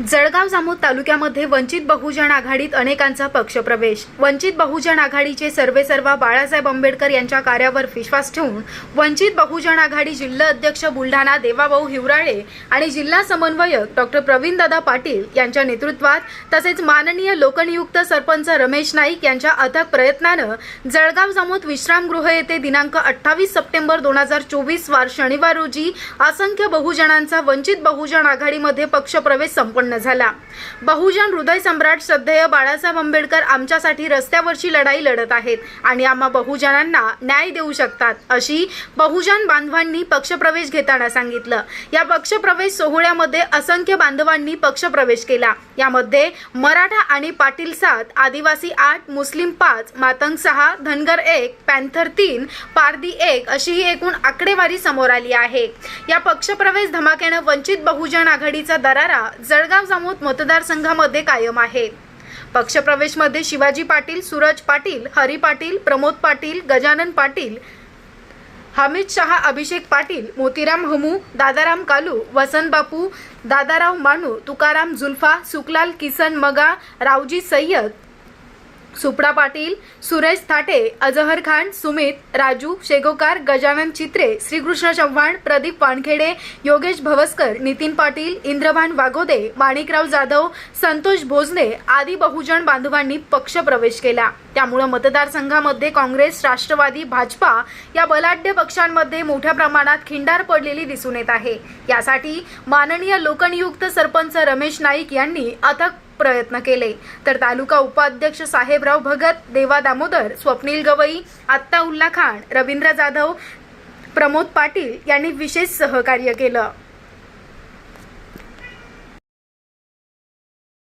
जळगाव जामोद तालुक्यामध्ये वंचित बहुजन आघाडीत अनेकांचा पक्षप्रवेश. वंचित बहुजन आघाडीचे सर्वेसर्वा बाळासाहेब आंबेडकर यांच्या कार्यावर विश्वास ठेवून वंचित बहुजन आघाडी जिल्हा अध्यक्ष बुलढाणा देवाभाऊ हिवराळे आणि जिल्हा समन्वयक डॉक्टर प्रवीणदादा पाटील यांच्या नेतृत्वात तसेच माननीय लोकनियुक्त सरपंच रमेश नाईक यांच्या अथक प्रयत्नानं जळगाव जामोद विश्रामगृह येथे दिनांक अठ्ठावीस सप्टेंबर दोन हजार चोवीस वार शनिवार रोजी असंख्य बहुजनांचा वंचित बहुजन आघाडीमध्ये पक्षप्रवेश संपन्न झाला. बहुजन हृदय सम्राट श्रद्धेय बाळासाहेब आंबेडकर आमच्यासाठी रस्त्यावरची लढाई लढत आहेत आणि आम्हा बहुजनांना न्याय देऊ शकतात अशी बहुजन बांधवांनी पक्षप्रवेश घेताना सांगितलं. या पक्षप्रवेश सोहळ्यामध्ये असंख्य बांधवांनी पक्षप्रवेश केला. यामध्ये मराठा आणि पाटील सात आदिवासी आठ मुस्लिम पाच मातंग सहा धनगर एक पॅन्थर तीन पारदी एक अशी ही एकूण आकडेवारी समोर आली आहे. या पक्षप्रवेश धमाक्यानं वंचित बहुजन आघाडीचा दरारा जळगाव जामोद मतदारसंघामध्ये कायम आहे. पक्षप्रवेशमध्ये शिवाजी पाटील सूरज पाटील हरी पाटील प्रमोद पाटील गजानन पाटील हमीद शहा अभिषेक पाटील मोतीराम हमू दादाराम कालू वसंत बापू दादाराव मानू तुकाराम जुल्फा सुकलाल किसन मगा रावजी सय्यद सुपडा पाटील सुरेश थाटे अजहर खान सुमित राजू शेगोकार गजानन चित्रे श्रीकृष्ण चव्हाण प्रदीप वानखेडे योगेश भवस्कर नितीन पाटील इंद्रभान वागोदे माणिकराव जाधव संतोष भोजने आदी बहुजन बांधवांनी पक्ष प्रवेश केला. त्यामुळे मतदारसंघामध्ये काँग्रेस राष्ट्रवादी भाजपा या बलाढ्य पक्षांमध्ये मोठ्या प्रमाणात खिंडार पडलेली दिसून येत आहे. यासाठी माननीय लोकनियुक्त सरपंच रमेश नाईक यांनी अथक प्रयत्न केले. तर तालुका उपाध्यक्ष साहेबराव भगत देवा दामोदर स्वप्नील गवई आत्ता उल्ला खान रवींद्र जाधव प्रमोद पाटील यांनी विशेष सहकार्य केलं.